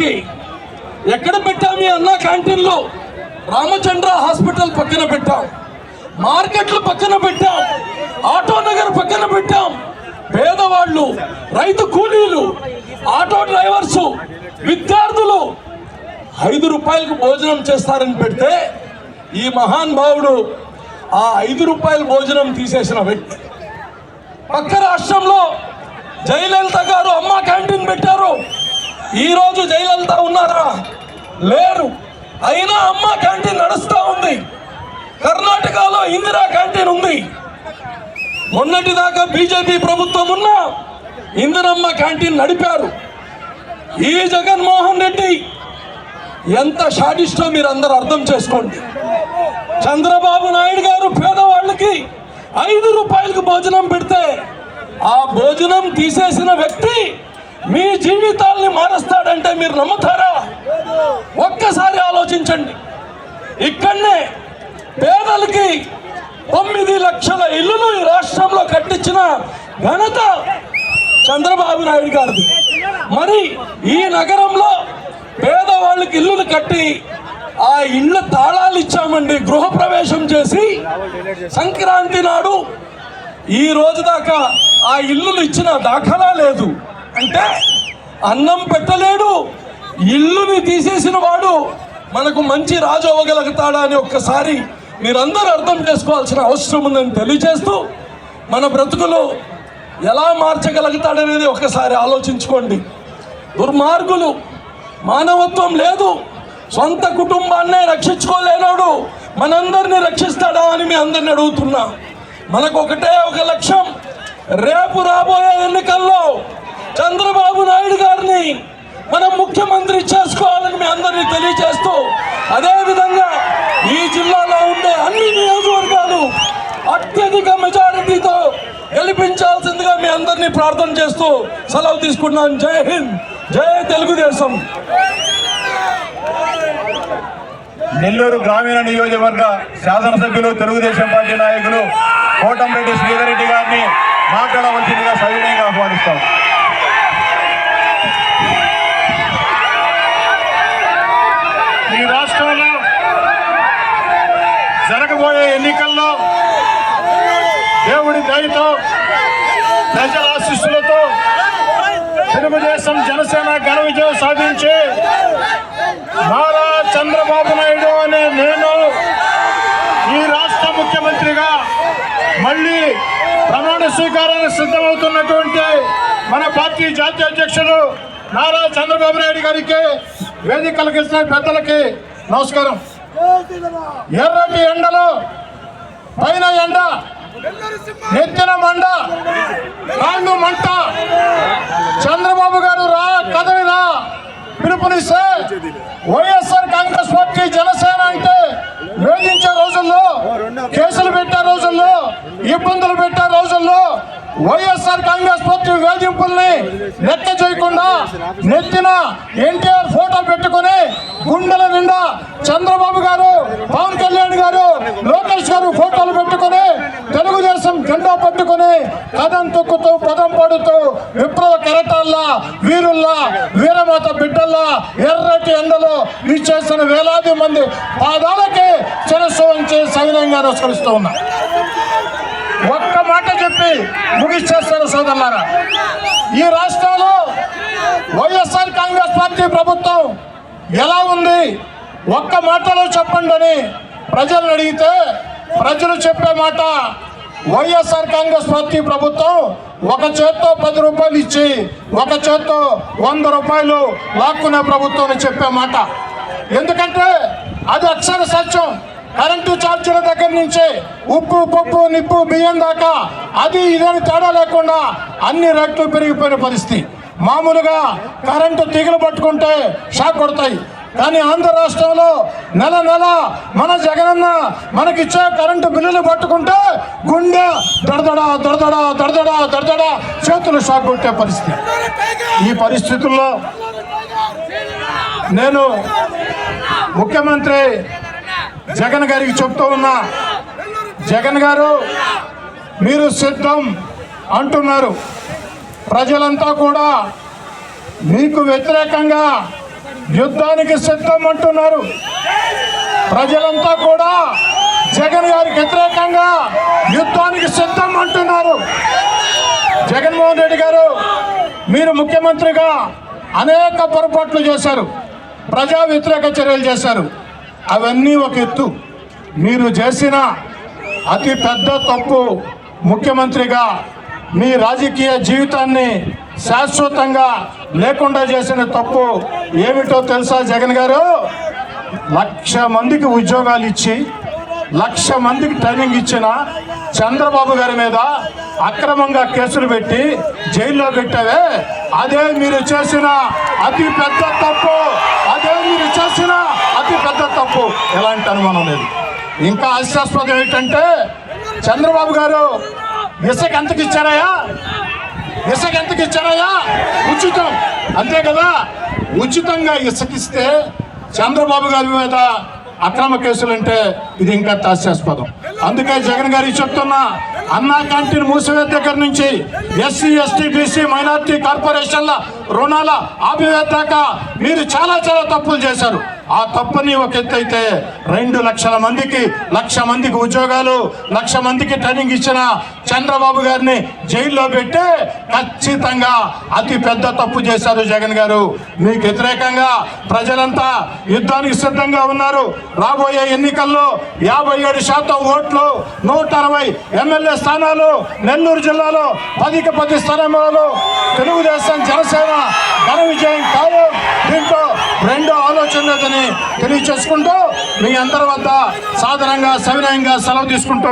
పేదవాళ్ళకి ఎక్కడ పెట్టాము అన్నా క్యాంటీన్లో? రామచంద్ర హాస్పిటల్ పక్కన పెట్టాం. మార్కెట్లు పక్కన పెట్టాం. ఆటో నగర్ పక్కన పెట్టాం. పేదవాళ్ళు రైతు కూలీలు ఆటో డ్రైవర్స్ విద్యార్థులు ఐదు రూపాయలకు భోజనం చేస్తారని పెడితే ఈ మహాన్ భావుడు ఆ ఐదు రూపాయల భోజనం తీసేసిన వ్యక్తి. పక్క రాష్ట్రంలో జయలలిత గారు అమ్మ ఈరోజు రోజు జయలలిత ఉన్నారా? లేరు. అయినా అమ్మ క్యాంటీన్ నడుస్తూ ఉంది. కర్ణాటకలో ఇందిరా క్యాంటీన్ ఉంది. మొన్నటి దాకా బీజేపీ ప్రభుత్వం ఉన్న ఇందిరమ్మ క్యాంటీన్ నడిపారు. ఈ జగన్మోహన్ రెడ్డి ఎంత షాడిస్టో మీరు అందరూ అర్థం చేసుకోండి. చంద్రబాబు నాయుడు గారు పేదవాళ్ళకి ఐదు రూపాయలకు భోజనం పెడితే ఆ భోజనం తీసేసిన వ్యక్తి మీ జీవితాల్ని మారుస్తాడంటే మీరు నమ్ముతారా? ఒక్కసారి ఆలోచించండి. ఇక్కడనే పేదలకి తొమ్మిది లక్షల ఇల్లులు ఈ రాష్ట్రంలో కట్టించిన ఘనత చంద్రబాబు నాయుడు గారిది. మరి ఈ నగరంలో పేదవాళ్ళకి ఇల్లులు కట్టి ఆ ఇళ్ళ తాళాలు ఇచ్చామండి గృహప్రవేశం చేసి సంక్రాంతి నాడు ఈ రోజు దాకా ఆ ఇల్లులు ఇచ్చిన దాఖలా లేదు. అంటే అన్నం పెట్టలేడు ఇల్లుని తీసేసిన వాడు మనకు మంచి రాజు అవ్వగలుగుతాడా అని ఒక్కసారి మీరందరూ అర్థం చేసుకోవాల్సిన అవసరం ఉందని తెలియజేస్తూ మన బ్రతుకులు ఎలా మార్చగలుగుతాడనేది ఒకసారి ఆలోచించుకోండి. దుర్మార్గులు మానవత్వం లేదు సొంత కుటుంబాన్నే రక్షించుకోలేనోడు మనందరినీ రక్షిస్తాడా అని మీ అందరిని అడుగుతున్నా. మనకు ఒకటే ఒక లక్ష్యం రేపు రాబోయే ఎన్నికల్లో చంద్రబాబు నాయుడు గారిని మనం ముఖ్యమంత్రి చేసుకోవాలని మీ అందరినీ తెలియజేస్తూ అదేవిధంగా ఈ జిల్లాలో ఉండే అన్ని నియోజకవర్గాలు అత్యధిక మెజారిటీతో గెలిపించాల్సిందిగా మీ అందరినీ ప్రార్థన చేస్తూ సెలవు తీసుకున్నాను జై హింద్ జై తెలుగుదేశం. నెల్లూరు గ్రామీణ నియోజకవర్గ శాసనసభ్యులు తెలుగుదేశం పార్టీ నాయకులు కోటంరెడ్డి శ్రీధరెడ్డి గారిని మాట్లాడవలసిందిగా సవినయంగా ఆహ్వానిస్తాం. ఈ రాష్ట్రంలో జరగబోయే ఎన్నికల్లో దయతో ప్రజల ఆశీస్సులతో తెలుగుదేశం జనసేన ఘన విజయం సాధించి నారా చంద్రబాబు నాయుడు అనే నేను ఈ రాష్ట్ర ముఖ్యమంత్రిగా మళ్ళీ ప్రమాణ స్వీకారానికి సిద్ధమవుతున్నటువంటి మన పార్టీ జాతీయ అధ్యక్షుడు నారా చంద్రబాబు నాయుడు గారికి వేదిక కలిగిస్తున్న పెద్దలకి నమస్కారం. ఎర్రటి ఎండలో పైన ఎండ నెత్తిన మండ రాండు మంట. చంద్రబాబు గారు రా కదవి రా. పిలుపునిస్తే వైఎస్ఆర్ కాంగ్రెస్ పార్టీ జనసేన అంటే వేధించే రోజుల్లో కేసులు పెట్టే రోజుల్లో ఇబ్బందులు పెట్టే రోజుల్లో వైఎస్ఆర్ కాంగ్రెస్ పార్టీ వేధింపుల్ని లెక్క చేయకుండా నెత్తిన ఎన్టీఆర్ ఫోటో పెట్టుకొని గుండెల నిండా చంద్రబాబు గారు పవన్ కళ్యాణ్ గారు లోకేష్ గారు ఫోటోలు పెట్టుకొని తెలుగుదేశం జెండా పట్టుకొని కథం తొక్కుతూ పదం పడుతూ విప్లవ కెరటాల్లా వీరుల్లా వీరమాత బిడ్డల్లా ఎర్రటి ఎండలో ఇచ్చేసిన వేలాది మంది పాదాలకి శిరస్సు వంచి సవినంగా నమస్కరిస్తూ ఉన్నా. ఒక్క మాట చెప్పి ముగిచ్చేస్తాను సోదరులారా. ఈ రాష్ట్రంలో వైఎస్ఆర్ కాంగ్రెస్ పార్టీ ప్రభుత్వం ఎలా ఉంది? ఒక్క మాటలో చెప్పండి అని ప్రజలను అడిగితే ప్రజలు చెప్పే మాట వైఎస్ఆర్ కాంగ్రెస్ పార్టీ ప్రభుత్వం ఒక చేత్తో పది రూపాయలు ఇచ్చి ఒక చేత్తో వంద రూపాయలు లాక్కునే ప్రభుత్వం అని చెప్పే మాట. ఎందుకంటే అది అక్షర సత్యం. కరెంటు ఛార్జీల దగ్గర నుంచి ఉప్పు పప్పు నిప్పు బియ్యం దాకా అది ఇదని తేడా లేకుండా అన్ని రేట్లు పెరిగిపోయిన పరిస్థితి. మామూలుగా కరెంటు తీగలు పట్టుకుంటే షాక్ కొడతాయి. కానీ ఆంధ్ర రాష్ట్రంలో నెల నెల మన జగనన్న మనకిచ్చే కరెంటు బిల్లులు పట్టుకుంటే గుండె దడదడ దడదడ దడదడ దడదడ చేతులు షాక్ కొట్టే పరిస్థితి. ఈ పరిస్థితుల్లో నేను ముఖ్యమంత్రి జగన్ గారికి చెప్తూ ఉన్నా జగన్ గారు మీరు సిద్ధం అంటున్నారు. ప్రజలంతా కూడా మీకు వ్యతిరేకంగా యుద్ధానికి సిద్ధం అంటున్నారు ప్రజలంతా కూడా జగన్ గారికి వ్యతిరేకంగా యుద్ధానికి సిద్ధం అంటున్నారు జగన్మోహన్ రెడ్డి గారు మీరు ముఖ్యమంత్రిగా అనేక పొరపాట్లు చేశారు. ప్రజా వ్యతిరేక చర్యలు చేశారు. అవన్నీ ఒక ఎత్తు. మీరు చేసిన అతి పెద్ద తప్పు ముఖ్యమంత్రిగా మీ రాజకీయ జీవితాన్ని శాశ్వతంగా లేకుండా చేసిన తప్పు ఏమిటో తెలుసా జగన్ గారు? లక్ష మందికి ఉద్యోగాలు ఇచ్చి లక్ష మందికి ట్రైనింగ్ ఇచ్చిన చంద్రబాబు గారి మీద అక్రమంగా కేసులు పెట్టి జైల్లో పెట్టావే? అదే మీరు చేసిన అతి పెద్ద తప్పు. అదే మీరు చేసిన అతి పెద్ద తప్పు. ఎలాంటి అనుమానం లేదు. ఇంకా హాస్యాస్పదం ఏంటంటే చంద్రబాబు గారు ఇసుక ఎంతకు ఇచ్చారయ్యా? ఇసుక ఎంతకు ఇచ్చారయ్యా? ఉచితం. అంతే కదా? ఉచితంగా ఇసుకిస్తే చంద్రబాబు గారి మీద అక్రమ కేసులంటే ఇది ఇంకా తాస్యాస్పదం అందుకే జగన్ గారికి చెప్తున్నా అన్నా క్యాంటీన్ మూసివేత దగ్గర నుంచి ఎస్సీ ఎస్టీ బీసీ మైనార్టీ కార్పొరేషన్ల రుణాల ఆపివేత మీరు చాలా చాలా తప్పులు చేశారు. ఆ తప్పని ఒక ఎత్తు అయితే రెండు లక్షల మందికి లక్ష మందికి ఉద్యోగాలు లక్ష మందికి ట్రైనింగ్ ఇచ్చిన చంద్రబాబు గారిని జైల్లో పెట్టి ఖచ్చితంగా అతి పెద్ద తప్పు చేశారు జగన్ గారు. మీకు వ్యతిరేకంగా ప్రజలంతా యుద్ధానికి సిద్ధంగా ఉన్నారు. రాబోయే ఎన్నికల్లో యాభై ఏడు శాతం ఓట్లు నూట అరవై ఎమ్మెల్యే స్థానాలు నెల్లూరు జిల్లాలో పదికి పది స్థానాలు తెలుగుదేశం జనసేన ఘన విజయం ఖాయం దీంతో రెండో ఆలోచన తెలియచేసుకుంటూ మీ అందరి వద్ద సాధారణంగా సవినయంగా సెలవు తీసుకుంటూ